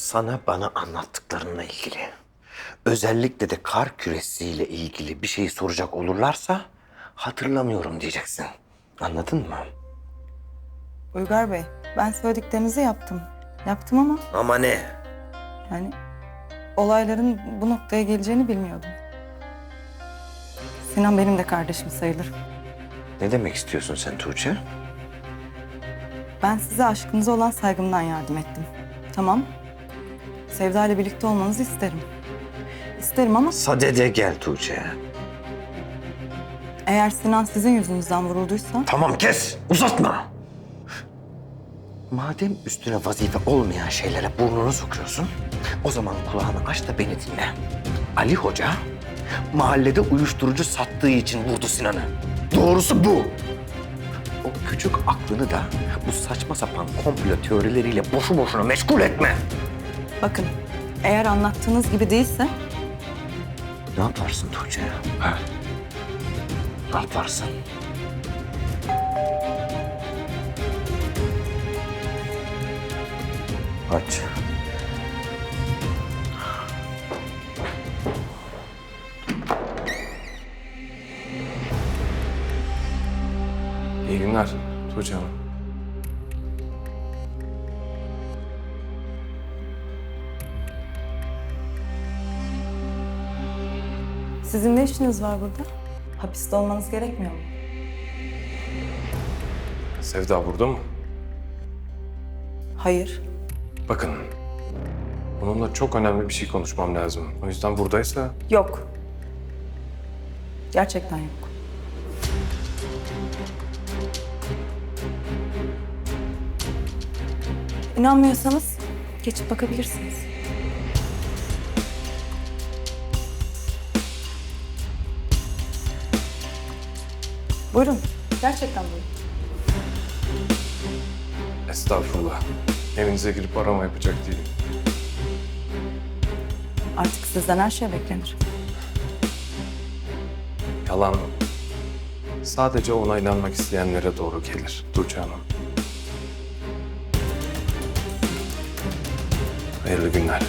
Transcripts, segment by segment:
Sana bana anlattıklarınla ilgili, özellikle de kar küresiyle ilgili bir şey soracak olurlarsa hatırlamıyorum diyeceksin. Anladın mı? Uygar Bey, ben söylediklerinizi yaptım. Yaptım ama Ama ne? yani olayların bu noktaya geleceğini bilmiyordum. Sinan benim de kardeşim sayılır. Ne demek istiyorsun sen Tuğçe? Ben size aşkınıza olan saygımdan yardım ettim. Tamam. Sevda ile birlikte olmanızı isterim. İsterim ama Sadede gel Tuğçe. eğer Sinan sizin yüzünüzden vurulduysa... Tamam kes, uzatma. Madem üstüne vazife olmayan şeylere burnunu sokuyorsun, o zaman kulağını aç da beni dinle. Ali Hoca mahallede uyuşturucu sattığı için vurdu Sinan'ı. Doğrusu bu. O küçük aklını da bu saçma sapan komplo teorileriyle boşu boşuna meşgul etme. Bakın, eğer anlattığınız gibi değilse Ne yaparsın Tuğçe? Ha? Ne yaparsın? Aç. İyi günler Tuğçe Hanım. Sizin ne işiniz var burada? Hapiste olmanız gerekmiyor mu? Sevda burada mı? Hayır. Bakın. Onunla çok önemli bir şey konuşmam lazım. O yüzden buradaysa Yok. Gerçekten yok. İnanmıyorsanız geçip bakabilirsiniz. Buyurun. Gerçekten buyurun. estağfurullah. Evinize girip arama yapacak değilim. Artık sizden her şey beklenir. Yalan sadece onaylanmak isteyenlere doğru gelir Tuğçe Hanım. Hayırlı günler.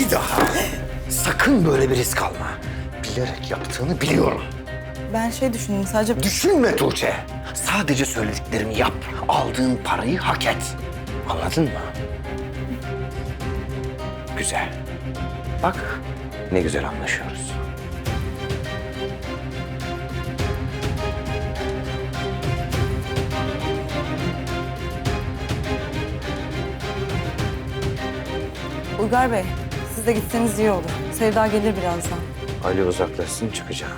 Bir daha sakın böyle bir risk alma. Bilerek yaptığını biliyorum. Ben şey düşündüm sadece... Düşünme Tuğçe. Sadece söylediklerimi yap. Aldığın parayı hak et. Anladın mı? Güzel. Bak ne güzel anlaşıyoruz. Uygar Bey, siz de gitseniz iyi olur. Sevda gelir birazdan. Ali uzaklaşsın çıkacağım.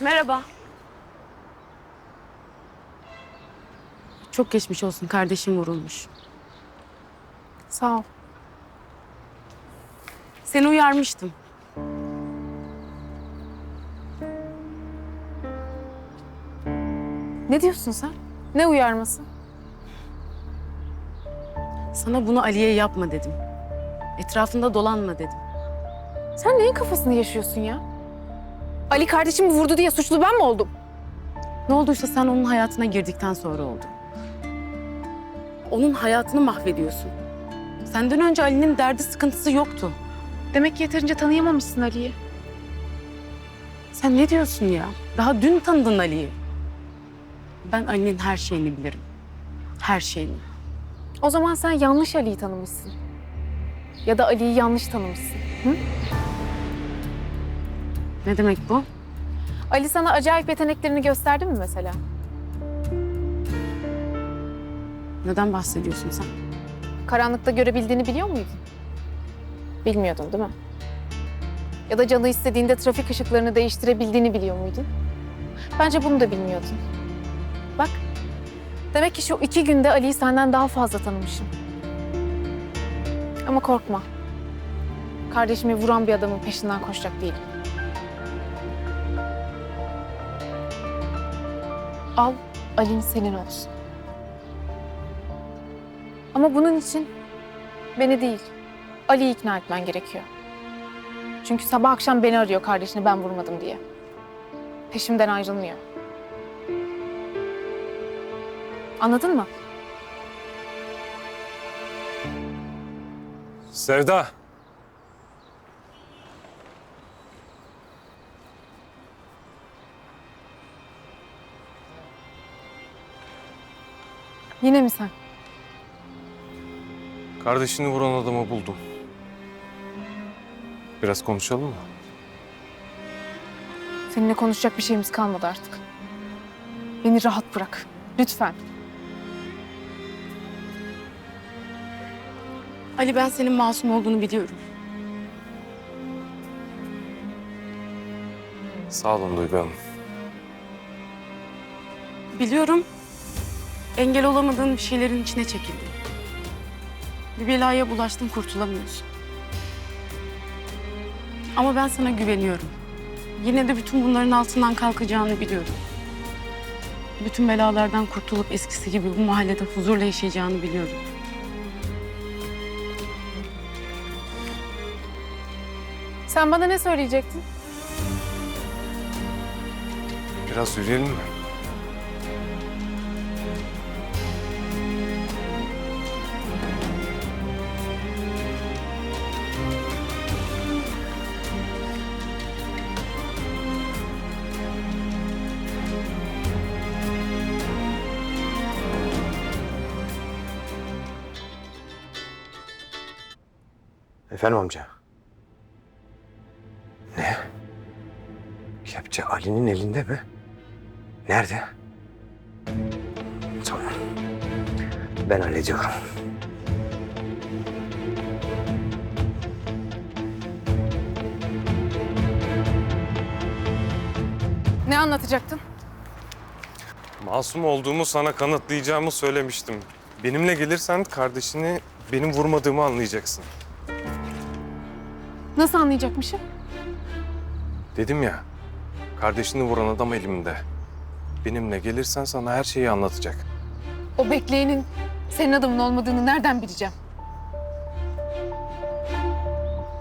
Merhaba. Çok geçmiş olsun. Kardeşim vurulmuş. Sağ ol. Seni uyarmıştım. Ne diyorsun sen? Ne uyarması? Sana bunu Ali'ye yapma dedim. Etrafında dolanma dedim. Sen neyin kafasını yaşıyorsun ya? Ali kardeşimi vurdu diye suçlu ben mi oldum? Ne olduysa sen onun hayatına girdikten sonra oldu. Onun hayatını mahvediyorsun. Senden önce Ali'nin derdi sıkıntısı yoktu. Demek ki yeterince tanıyamamışsın Ali'yi. Sen ne diyorsun ya? Daha dün tanıdın Ali'yi. Ben Ali'nin her şeyini bilirim. Her şeyini. O zaman sen yanlış Ali'yi tanımışsın. Ya da Ali'yi yanlış tanımışsın. Ne demek bu? Ali sana acayip yeteneklerini gösterdi mi mesela? Neden bahsediyorsun sen? Karanlıkta görebildiğini biliyor muydun? Bilmiyordun değil mi? Ya da canı istediğinde trafik ışıklarını değiştirebildiğini biliyor muydun? Bence bunu da bilmiyordun. Bak, demek ki şu iki günde Ali'yi senden daha fazla tanımışım. Ama korkma. Kardeşimi vuran bir adamın peşinden koşacak değilim. Al, Ali'nin senin olsun. Ama bunun için beni değil, Ali'yi ikna etmen gerekiyor. Çünkü sabah akşam beni arıyor kardeşini ben vurmadım diye. Peşimden ayrılmıyor. Anladın mı? Sevda. Yine mi sen? Kardeşini vuran adamı buldum. Biraz konuşalım mı? Seninle konuşacak bir şeyimiz kalmadı artık. Beni rahat bırak. Lütfen. Ali ben senin masum olduğunu biliyorum. Sağ olun Duygu Hanım. Biliyorum. Engel olamadığın bir şeylerin içine çekildin. Bir belaya bulaştın kurtulamıyorsun. Ama ben sana güveniyorum. Yine de bütün bunların altından kalkacağını biliyorum. Bütün belalardan kurtulup eskisi gibi bu mahallede huzurla yaşayacağını biliyorum. Sen bana ne söyleyecektin? Biraz yürüyelim mi? Efendim amca. Ne? Kepçe Ali'nin elinde mi? Nerede? Tamam. Ben hallediyorum. Ne anlatacaktın? Masum olduğumu sana kanıtlayacağımı söylemiştim. Benimle gelirsen kardeşini benim vurmadığımı anlayacaksın. Nasıl anlayacakmışım? Dedim ya, kardeşini vuran adam elimde. Benimle gelirsen sana her şeyi anlatacak. O bekleyenin senin adamın olmadığını nereden bileceğim?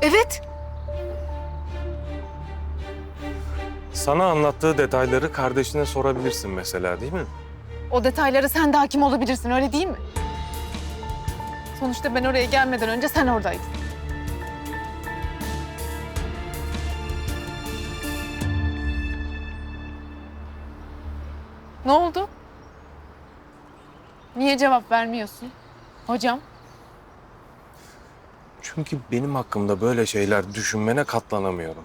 Evet. Sana anlattığı detayları kardeşine sorabilirsin mesela değil mi? O detaylara sen de hakim olabilirsin öyle değil mi? Sonuçta ben oraya gelmeden önce sen oradaydın. Ne oldu? Niye cevap vermiyorsun? Hocam, Çünkü benim hakkımda böyle şeyler düşünmene katlanamıyorum.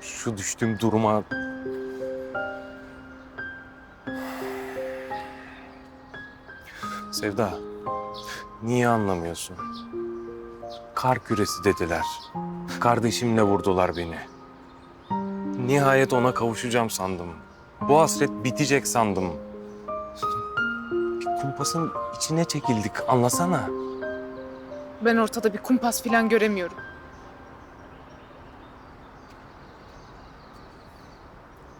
Şu düştüğüm duruma... Sevda, niye anlamıyorsun? Kar küresi dediler. Kardeşimle vurdular beni. Nihayet ona kavuşacağım sandım. Bu hasret bitecek sandım. Bir kumpasın içine çekildik, anlasana. ben ortada bir kumpas falan göremiyorum.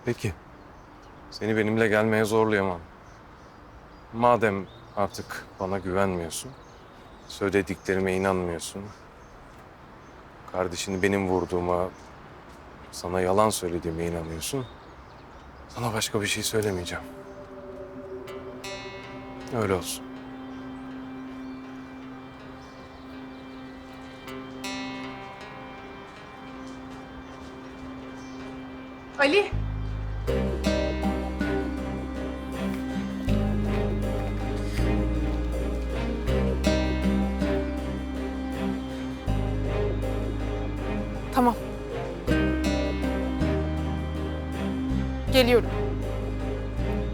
Peki. Seni benimle gelmeye zorlayamam. Madem artık bana güvenmiyorsun, söylediklerime inanmıyorsun, kardeşini benim vurduğuma, sana yalan söylediğime inanıyorsun, sana başka bir şey söylemeyeceğim. Öyle olsun. Ali. Tamam. Geliyorum.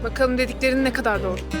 Bakalım dediklerin ne kadar doğru.